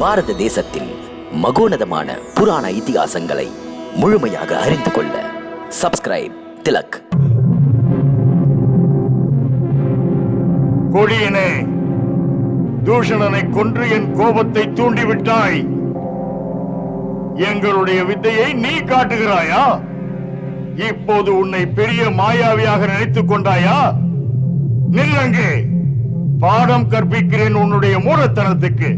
பாரத தேசத்தின் மகோனதமான புராண இதிகாசங்களை முழுமையாக அறிந்து கொள்ள சப்ஸ்கிரைப் திலக். கொடியனே தூஷணனை கொன்று என் கோபத்தை தூண்டிவிட்டாய். எங்களுடைய வித்தையை நீ காட்டுகிறாயா? இப்போது உன்னை பெரிய மாயாவியாக நினைத்துக் கொண்டாயா? நில்லங்கே. பாடம் கற்பிக்கிறேன் உன்னுடைய மூலத்தனத்துக்கு.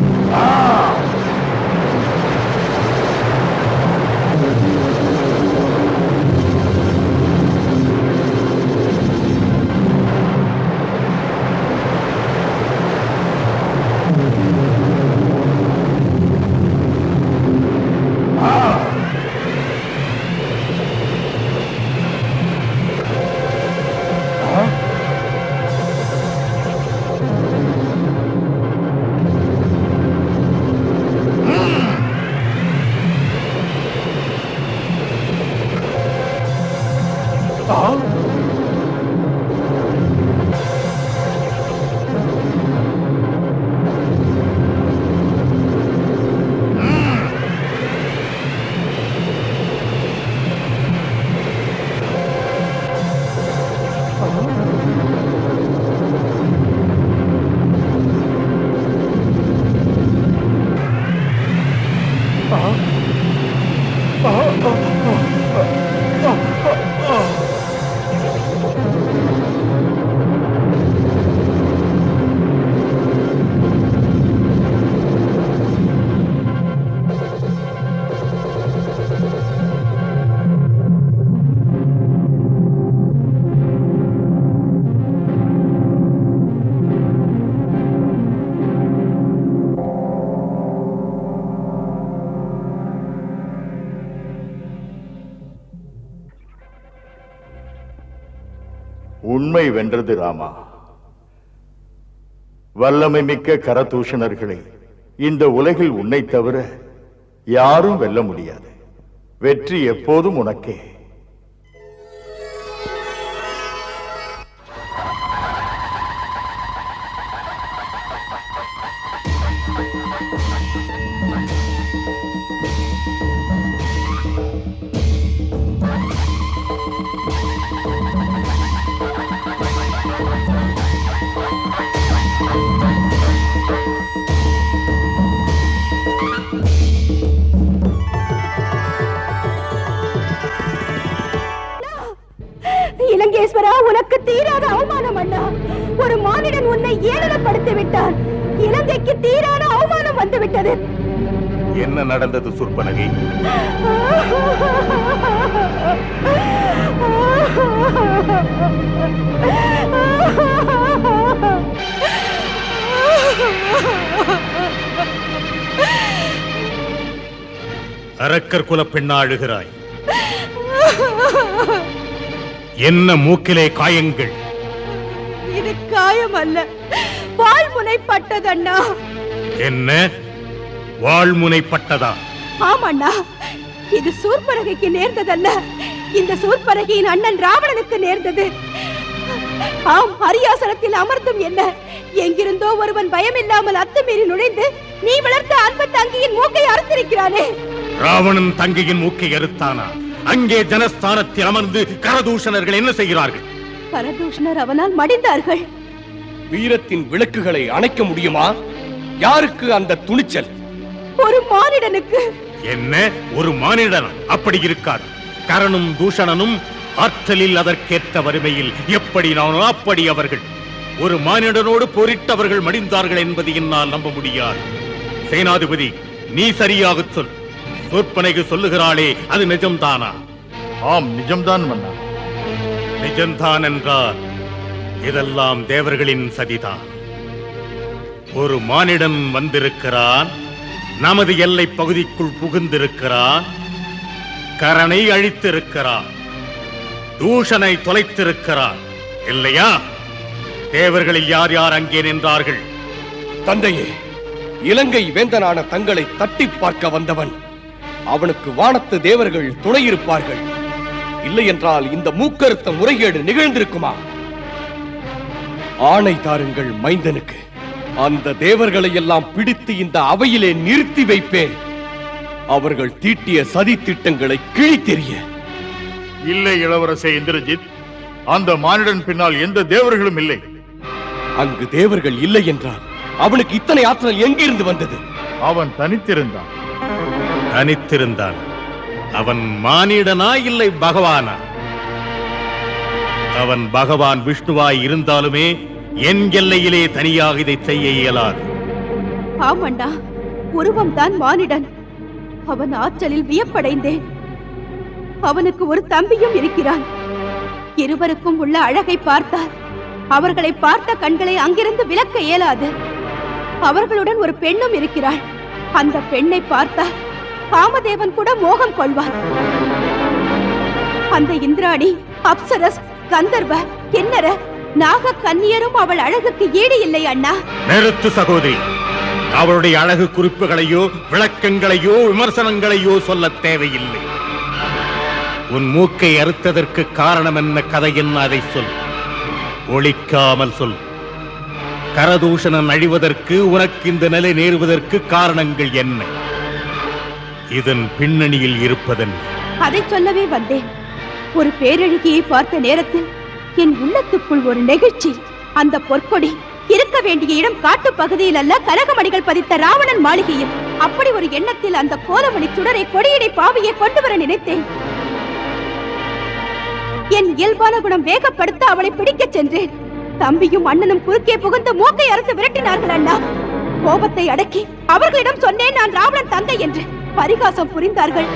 உண்மை வென்றது ராமா. வல்லமை மிக்க கரதூஷணர்களை இந்த உலகில் உன்னை தவிர யாரும் வெல்ல முடியாது. வெற்றி எப்போதும் உனக்கே. மன்னா ஒரு மானிடன் உன்னை ஏளனப்படுத்தி விட்டான் இலங்கைக்கு தீரான அவமானம் வந்துவிட்டது. என்ன நடந்தது சுர்பனகை? அரக்கர் குல பெண்ணாழுகிறாய் என்ன மூக்கிலே காயங்கள்? இது காயம் அல்ல வாழ்முனை பட்டதண்ணா என்ன? வாழ்முனைப்பட்டதா ஆமண்ணா. இது சூர்பனகைக்கு நேர்ந்ததல்ல. இந்த சூர்பனகையின் அண்ணன் ராவணனுக்கு நேர்ந்தது. ஆம் அரியாசனத்தில் அமர்ந்தும் என்ன? எங்கிருந்தோ ஒருவன் பயமில்லாமல் அத்துமீறி நுழைந்து நீ வளர்த்த அன்பு தங்கியின் மூக்கை அறுத்திருக்கிறானே. ராவணன் தங்கையின் மூக்கை அறுத்தானா? அங்கே ஜனஸ்தானத்தில் அமர்ந்து கரதூஷணர்கள் என்ன செய்கிறார்கள்? பரதூஷணர் அவனால் மடிந்தார்கள். வீரத்தின் விளக்குகளை அணைக்க முடியுமா? யாருக்கு அந்த துணிச்சல்? ஒரு மானிடனுக்கு. என்ன? ஒரு மானிடன் அப்படி இருக்காது. கரணும் தூஷணனும் ஆற்றலில் அதற்கேற்ற வறுமையில் எப்படி நானோ அப்படி அவர்கள்? ஒரு மானிடனோடு போரிட்டவர்கள் மடிந்தார்கள் என்பது என்னால் நம்ப முடியாது. சேனாதிபதி நீ சரியாகச் சொல். சொற்பனைக்கு சொல்லுகிறாளே அது நிஜம்தானா? ஆம் நிஜம்தான் மன்னா. நிஜம்தான் என்றால் இதெல்லாம் தேவர்களின் சதிதான். ஒரு மானிடன் வந்திருக்கிறான் நமது எல்லை பகுதிக்குள் புகுந்திருக்கிறான் கரணை அழித்திருக்கிறான் தூஷனை தொலைத்திருக்கிறான். இல்லையா? தேவர்களில் யார் யார் அங்கே நின்றார்கள்? தந்தையே இலங்கை வேந்தனான தங்களை தட்டி பார்க்க வந்தவன். அவனுக்கு வானத்து தேவர்கள் துணையிருப்பார்கள் இல்லை என்றால் இந்த மூக்கறுத்த முறைகேடு நிகழ்ந்திருக்குமா? ஆணை தாருங்கள் மைந்தனுக்கு. அந்த தேவர்களை எல்லாம் பிடித்து இந்த அவையிலே நிறுத்தி வைப்பேன். அவர்கள் தீட்டிய சதி திட்டங்களை கிழித்தெறிய. இல்லை இளவரசே இந்திரஜித் அந்த மானிடன் பின்னால் எந்த தேவர்களும் இல்லை. அங்கு தேவர்கள் இல்லை என்றால் அவனுக்கு இத்தனை ஆற்றல் எங்கிருந்து வந்தது? அவன் தனித்திருந்தான். தனித்திருந்தான். அவன் மானிடனா இல்லை பகவானா? அவன் பகவான் விஷ்ணுவாய் இருந்தாலுமே என் எல்லையிலே தனியாக இதை செய்ய இயலாது. ஆமண்ணா உருவம் தான் மானிடன். அவன் ஆற்றலில் வியப்படைந்தேன். அவனுக்கு ஒரு தம்பியும் இருக்கிறான். இருவருக்கும் உள்ள அழகை பார்த்தால் அவர்களை பார்த்த கண்களை அங்கிருந்து விலக்க இயலாது. அவர்களுடன் ஒரு பெண்ணும் இருக்கிறாள். அந்த பெண்ணை பார்த்தால் காமதேவன் கூட மோகம் கொள்வார். அந்த இந்திராணி அப்சரஸ் கந்தர்வ கிண்ணற நாக கன்னியரும் அவள் அழகுக்கு ஈடு இல்லை அண்ணா. நிறுத்து சகோதரி அவளுடைய அழகு குறிப்புகளையோ விளக்கங்களையோ விமர்சனங்களையோ சொல்ல தேவையில்லை. உன் மூக்கை அறுத்ததற்கு காரணம் என்ன கதை என்ன அதை சொல். ஒளிக்காமல் சொல். கரதூஷணன் அழிவதற்கு உனக்கு இந்த நிலை நேருவதற்கு காரணங்கள் என்ன? இதன் பின்னணியில் இருப்பதன் அதை சொல்லவே வந்தேன். ஒரு பேரழகியை பார்த்த நேரத்தில் என் உள்ளத்துக்குள் ஒரு நெகிழ்ச்சி அந்த பொற்கொடி இருக்க வேண்டிய இடம் காட்டு பகுதியில் அல்ல கனகமணிகள் பதித்த ராவணன் மாளிகையில். அப்படி ஒரு எண்ணத்தில் அந்த கோலமணி சுடரை கொடியடை பாவியை கொண்டு வர நினைத்தேன். என் இயல்பான குணம் வேகப்படுத்த அவளை பிடிக்கச் சென்றேன். தம்பியும் அண்ணனும் குறுக்கே புகுந்து மூக்கை அரசு விரட்டினார்கள் அண்ணா. கோபத்தை அடக்கி அவர்களிடம் சொன்னேன் நான் ராவணன் தந்தை என்று. பரிகாசம் புரிந்தார்கள்.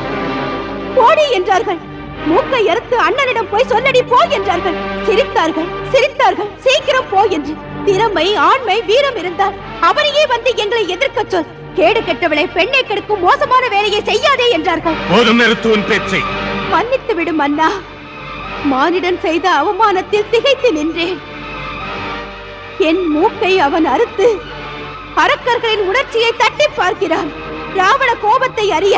போடி என்றார்கள். மூக்கை அறுத்து அண்ணனிடம் போய் சொல்லடி போ என்றார்கள். சிரித்தார்கள் சிரித்தார்கள். சீக்கிரம் போ என்று. திறமை ஆண்மை வீரம் இருந்தால் அவரையே வந்து எங்களை எதிர்க்கச் சொல். கேடு கெட்டவளை பெண்ணை கெடுக்கும் மோசமான வேலையை செய்யாதே என்றார்கள். போதும் நிறுத்து உன் பேச்சை. மன்னித்து விடும் அண்ணா. மானிடன் செய்த அவமானத்தில் திகைத்து நின்றேன். என் மூக்கை அவன் அறுத்து அரக்கர்களின் உணர்ச்சியை தட்டி பார்க்கிறான். ராவண கோபத்தை அறிய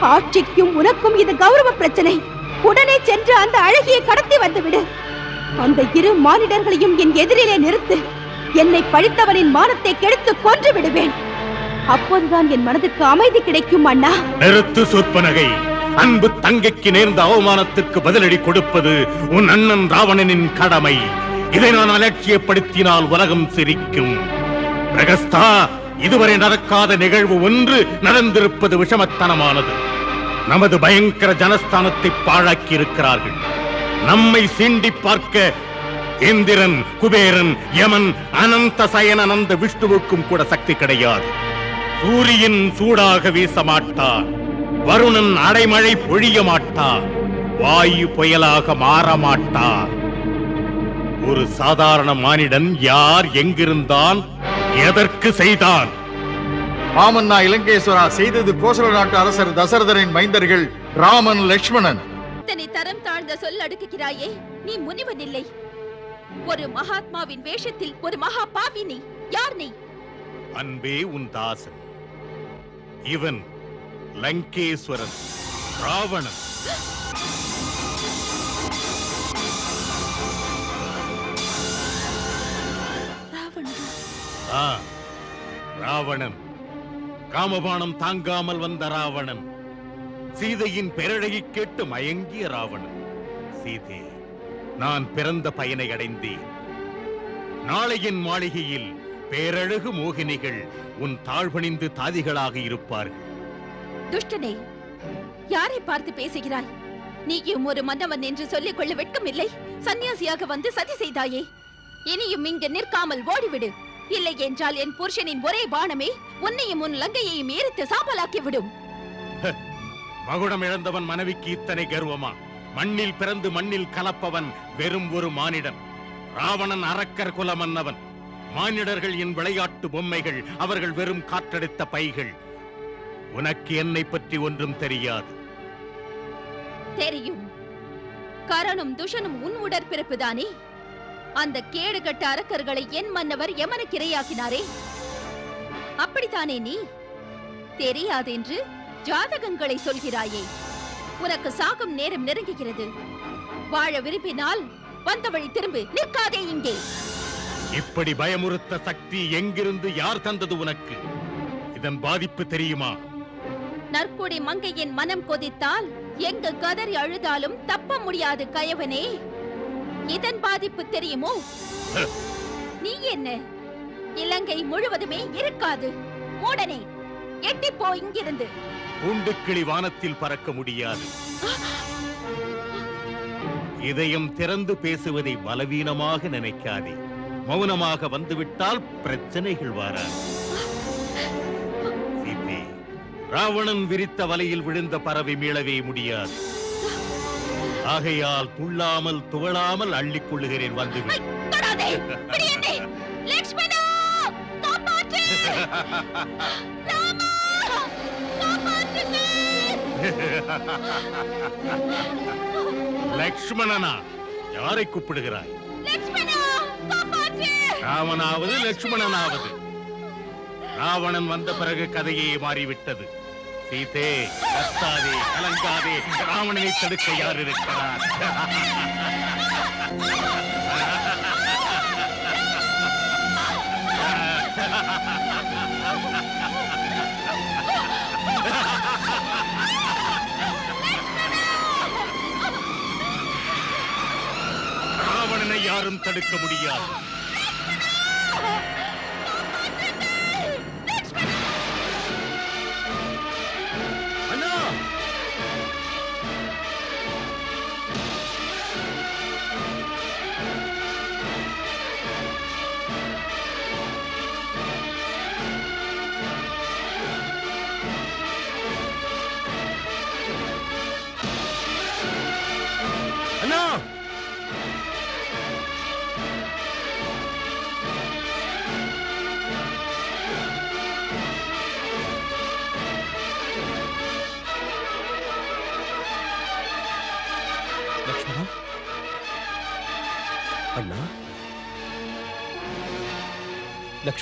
ஆட்சிக்கும் உனக்கும் இது கௌரவ பிரச்சனை. உடனே சென்று அந்த அழகியை கடத்தி வந்துவிடு. அந்த இரு மானிடர்களையும் என் எதிரிலே நிறுத்து. என்னை பழித்தவனின் மானத்தை கெடுத்து கொன்று விடுவேன். அப்போதுதான் என் மனதுக்கு அமைதி கிடைக்கும் அண்ணா. நிறுத்து சொற்பனகை. அன்பு தங்கைக்கு நேர்ந்த அவமானத்துக்கு பதிலடி கொடுப்பது உன் அண்ணன் ராவணனின் கடமை. இதை நான் அலட்சியப்படுத்தினால் உலகம் சிரிக்கும். பிரகஸ்தா இதுவரை நடக்காத நிகழ்வு ஒன்று நடந்திருப்பது விஷமத்தனமானது. நமது பயங்கர ஜனஸ்தானத்தை பாழாக்கி இருக்கிறார்கள் நம்மை சீண்டி பார்க்க இந்திரன் குபேரன் யமன் அனந்த சயனந்த அனந்த விஷ்ணுவுக்கும் கூட சக்தி கிடையாது. சூரியன் சூடாக வீச மாட்டான் வருணன் அடைமழை பொழிய மாட்டான் வாயு புயலாக மாற மாட்டான் ஒரு சாதாரண மானிடன் யார் எங்கிருந்தான் எதற்கு செய்தான்? ஆமன்னா இலங்கேஸ்வரா செய்தது கோசல நாட்டு அரசர் தசரதரின் மைந்தர்கள் ராமன் லக்ஷ்மணன். இத்தனை தரம் தாழ்ந்த சொல் அடுக்குகிறாயே நீ முனிவன் இல்லை ஒரு மகாத்மாவின் வேஷத்தில் ஒரு மகா பாவி நீ யார் நீ? அன்பே உன் தாசன். இவன் லங்கேஸ்வரன் ராவணனா. ராவணன். காமபானம் தாங்காமல் வந்த ராவணன். சீதையின் பெரழகி கேட்டு மயங்கிய ராவணன். சீதே நான் பிறந்த பயனை அடைந்தேன். நாளையின் மாளிகையில் பேரழகு மோகினிகள் உன் தாழ்வணிந்து தாதிகளாக இருப்பார்கள். துஷ்டனே யாரை பார்த்து பேசுகிறாய்? நீயும் ஒரு மன்னவன் என்று சொல்லிக் கொள்ள வெட்கமில்லை. சன்னியாசியாக வந்து சதி செய்தாயே. இனியும் இங்கு நிற்காமல் ஓடிவிடு. இல்லை என்றால் என் புருஷனின் ஒரே பானமே உன்னையும் உன் லங்கையையும் எரித்து சாம்பலாக்கி விடும் மகுடம் இழந்தவன் மனைவிக்கு இத்தனை கர்வமா? மண்ணில் பிறந்து மண்ணில் கலப்பவன் வெறும் ஒரு மானிடன். ராவணன் அரக்கர் குல மன்னவன் மானிடர்கள் என் விளையாட்டு பொம்மைகள் அவர்கள் வெறும் காற்றடித்த பைகள். உனக்கு என்னை பற்றி ஒன்றும் தெரியாது. தெரியும். கரணும் துஷனும் உன் உடற்பிறப்புதானே? அந்த கேடுகட்ட அரக்கர்களை என் மன்னவர் யமனுக்கு இரையாக்கினாரே அப்படித்தானே நீ? தெரியாதென்று ஜாதகங்களை சொல்கிறாயே. உனக்கு சாகும் நேரம் நெருங்குகிறது. வாழ விரும்பினால் வந்த வழி திரும்பு. நிற்காதே இங்கே. இப்படி பயமுறுத்த சக்தி எங்கிருந்து யார் தந்தது உனக்கு? இதன் பாதிப்பு தெரியுமா? நற்குடி மங்கையின் மனம் கொதித்தால் எங்கு கதறி அழுதாலும் தப்ப முடியாது கயவனே. இதன் பாதிப்பு தெரியுமோ? நீ என்ன? இலங்கை முழுவதுமே இருக்காது. உடனே எட்டி போ இங்கிருந்து. கூண்டுக்கிளி வானத்தில் பறக்க முடியாது. இதயம் திறந்து பேசுவதை பலவீனமாக நினைக்காதே. மௌனமாக வந்துவிட்டால் பிரச்சனைகள் வராது ராவணன் விரித்த வலையில் விழுந்த பறவை மீளவே முடியாது. ஆகையால் துள்ளாமல் துவளாமல் அள்ளிக் கொள்ளுகிறேன் வந்துவிடு. லக்ஷ்மணனா யாரை கூப்பிடுகிறாய்? லக்ஷ்மணா காப்பாற்று. ராவனாவது லட்சுமணனாவது. ராவணன் வந்த பிறகு கதையே மாறிவிட்டது. சீதே கத்தாதே கலங்காதே ராவணனை தடுக்க யார் இருக்கிறார்? ராவணனை யாரும் தடுக்க முடியாது.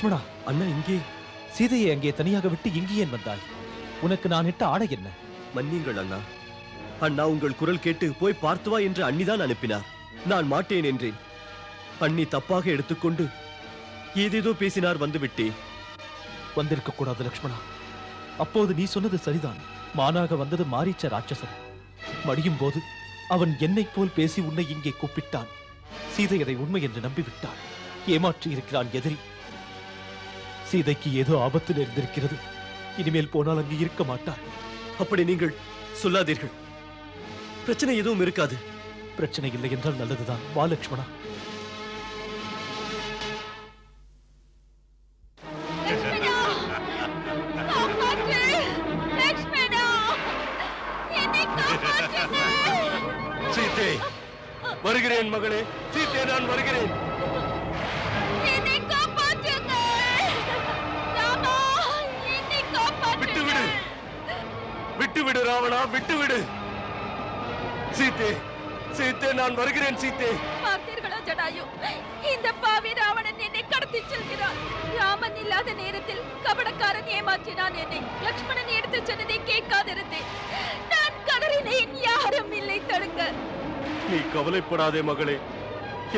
லக்ஷ்மணா அண்ணா இங்கே. சீதையை அங்கே தனியாக விட்டு இங்கே ஏன் வந்தாய். உனக்கு நான் இட்ட ஆடை என்ன? மன்னியுங்கள் அண்ணா. அண்ணா உங்கள் குரல் கேட்டு போய் பார்த்து வா என்று அண்ணிதான் அனுப்பினார். நான் மாட்டேன் என்றேன். அண்ணி தப்பாக எடுத்துக்கொண்டு ஏதேதோ பேசினார் வந்து விட்டேன் வந்திருக்க கூடாது லக்ஷ்மணா. அப்போது நீ சொன்னது சரிதான். மானாக வந்தது மாரீச்ச ராட்சசன். மடியும் போது அவன் என்னைப் போல் பேசி உன்னை இங்கே கூப்பிட்டான். சீதை அதை உண்மை என்று நம்பிவிட்டாள். ஏமாற்றி இருக்கிறான் எதிரி. சீதைக்கு ஏதோ ஆபத்து நேர்ந்திருக்கிறது இனிமேல் போனால் அங்கு இருக்க மாட்டாள் அப்படி நீங்கள் சொல்லாதீர்கள். பிரச்சனை எதுவும் இருக்காது. பிரச்சனை இல்லை என்றால் நல்லதுதான். வா சீதே வருகிறேன் மகளே. சீதே நான் வருகிறேன். விட்டு விடு ராவணா விட்டு விடு சீதே சீதே நான் வருகிறேன் சீதே பார்த்தீர்களா ஜடாயு? இந்த பாவி ராவணன் என்னை கடத்தி செல்கிறான். ராமன் இல்லாத நேரத்தில் கபடக்காரன் ஏமாற்றினான் என்னை. லக்ஷ்மணன் எடுத்து சொன்னதை கேட்காதிருந்தேன். நான் கதறினேன் யாரும் இல்லை தடுங்க. நீ கவலைப்படாதே மகளே.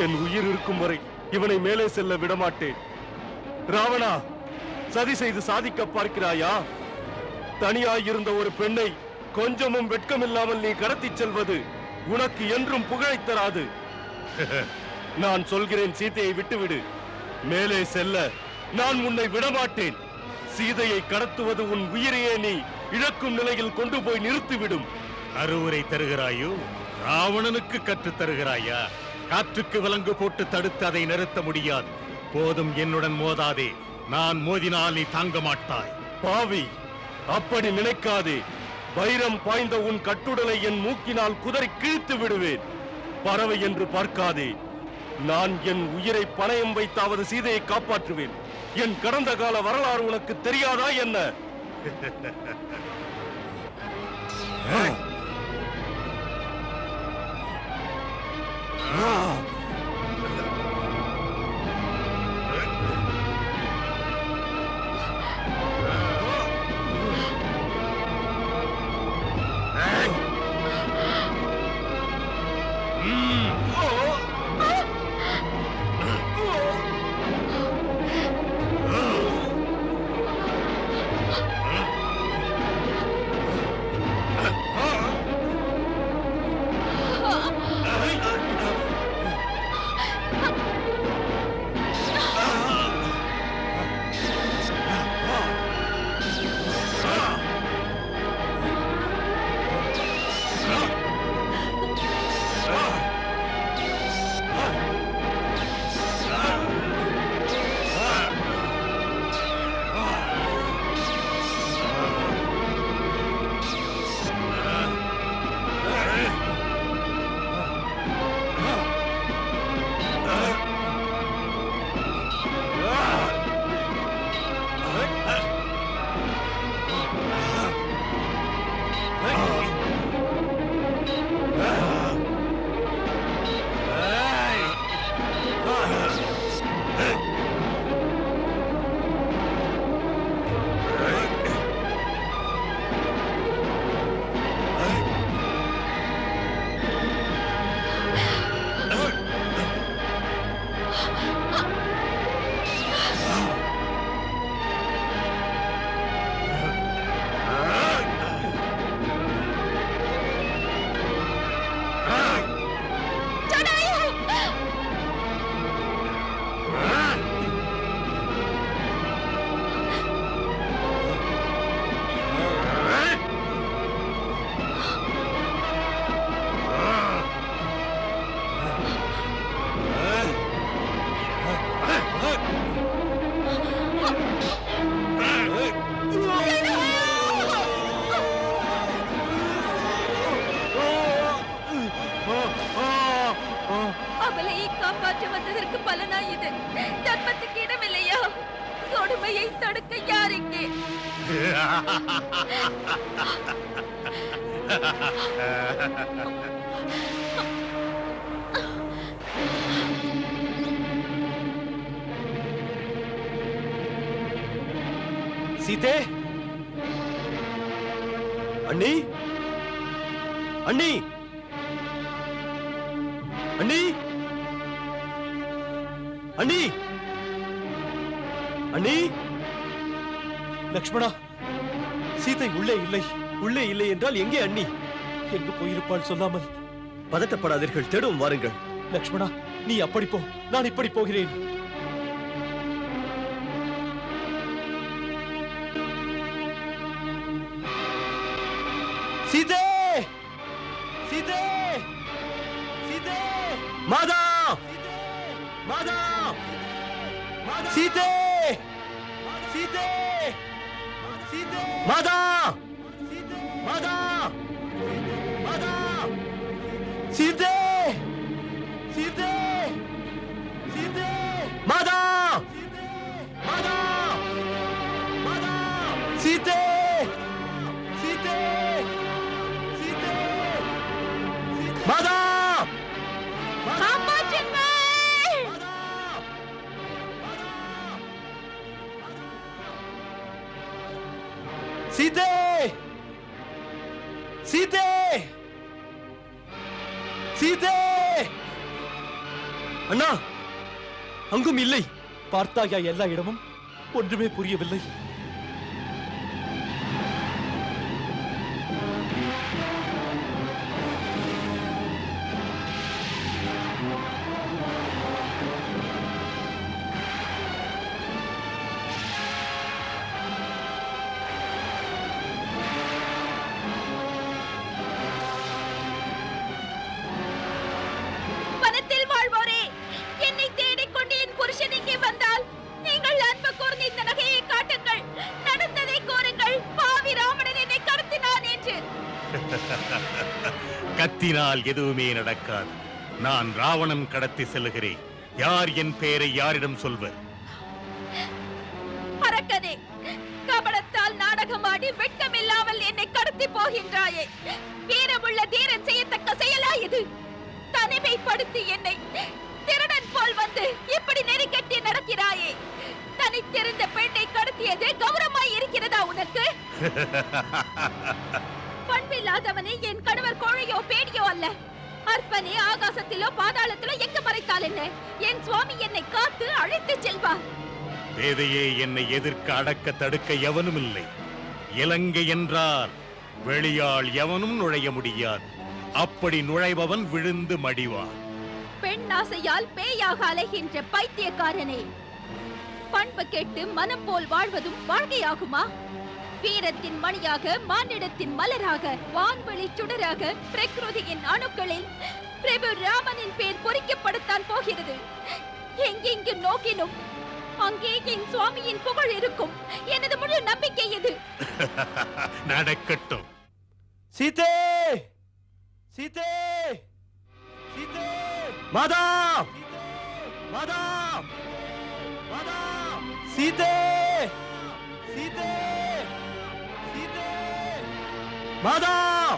என் உயிர் இருக்கும் வரை இவனை மேலே செல்ல விடமாட்டேன். ராவணா சதி செய்து சாதிக்க பார்க்கிறாயா? தனியாயிருந்த ஒரு பெண்ணை கொஞ்சமும் வெட்கமில்லாமல் நீ கடத்திச் செல்வது உனக்கு என்றும் புகழைத் தராது. நான் சொல்கிறேன் சீதையை விட்டுவிடு. மேலே செல்ல நான் உன்னை விடமாட்டேன். சீதையை கடத்துவது உன் உயிரையே நீ இழக்கும் நிலையில் கொண்டு போய் நிறுத்திவிடும். அறிவுரை தருகிறாயோ? ராவணனுக்கு கற்றுத் தருகிறாயா? காற்றுக்கு விலங்கு போட்டு தடுத்து அதை நிறுத்த முடியாது. போதும் என்னுடன் மோதாதே. நான் மோதினால் நீ தாங்க மாட்டாய் பாவி! அப்படி நினைக்காதே. வைரம் பாய்ந்த உன் கட்டுடலை என் மூக்கினால் குதறி கிழித்து விடுவேன். பறவை என்று பார்க்காதே. நான் என் உயிரை பணயம் வைத்தாவது சீதையை காப்பாற்றுவேன். என் கடந்த கால வரலாறு உனக்கு தெரியாதா என்ன? Ah! கொடுமையை தடுக்க யார் இங்கே? சீதே! அண்ணி! அண்ணி! அண்ணி! அண்ணி! அண்ணி! லக்ஷ்மணா சீதை உள்ளே இல்லை உள்ளே இல்லை என்றால் எங்கே அண்ணி? எங்கு போயிருப்பாள் சொல்லாமல். பதட்டப்படாதீர்கள் தேடும் வாருங்கள். லக்ஷ்மணா நீ அப்படி போ நான் இப்படி போகிறேன். சீதே! சீதே! சீதே! மாதா! மாதா! சீதே! சீதே மாதா மாதா மாதா சீதே சீதே சீதே மாதா மாதா மாதா சீதே சீதே பார்த்தாயா எல்லா இடமும்? ஒன்றுமே புரியவில்லை. இந்த நகையை காட்டுங்கள். நடந்ததை கூறுங்கள் பாவி ராவணன் என்னை கடத்தினான் என்று. கத்தினால் எதுவுமே நடக்காது. நான் ராவணன் கடத்தி செல்கிறேன் யார் என் பெயரை யாரிடம் சொல்வர்? அரக்கனே கபடத்தால் நாடகமாடி வெட்கமில்லாமல் என்னை கடத்தி போகின்றாயே. வீரமுள்ள தீரன் செய்யத்தக்க செயலா இது தனிமைப்படுத்தி என்னை திருடன் போல் வந்து இப்படி நெருக்கட்டி நடக்கிறாயே. தனித்திருந்த பெண்ணை கடத்தியது கௌரவமாய் இருக்கிறதா உனக்கு? பண்பில்லாதவனே என் கணவர் கோழையோ பேடியோ அல்ல. அற்பனே ஆகாசத்திலோ பாதாளத்திலோ எங்க மறைத்தால் என்ன? என் சுவாமி என்னை காத்து அழைத்து செல்வார். பேதையே என்னை எதிர்க்க அடக்க தடுக்க எவனும் இல்லை இலங்கை என்றால் வெளியாள் எவனும் நுழைய முடியாது. அப்படி நுழைபவன் விழுந்து மடிவான். பெண் ஆசையால் பேயாக அலைகின்ற பைத்தியக்காரனே. பண்பு கெட்டு மனம் போல் வாழ்வதும் வாழ்க்கையாகுமா வீரத்தின் மணியாக மானிடத்தின் மலராக வான்வெளி சுடராக பிரகிருதியின் அணுக்களில் பிரபு ராமனின் பேர் பொறிக்கப்படத்தான் போகிறது. எங்கெங்கு நோக்கினும் அங்கே என் சுவாமியின் புகழ் இருக்கும். எனது முழு நம்பிக்கை இது நடக்கட்டும். சீதே! சீதே! சீதே! மாதா! மாதா! மாதா! సీతే సీతే సీతే మాధవ్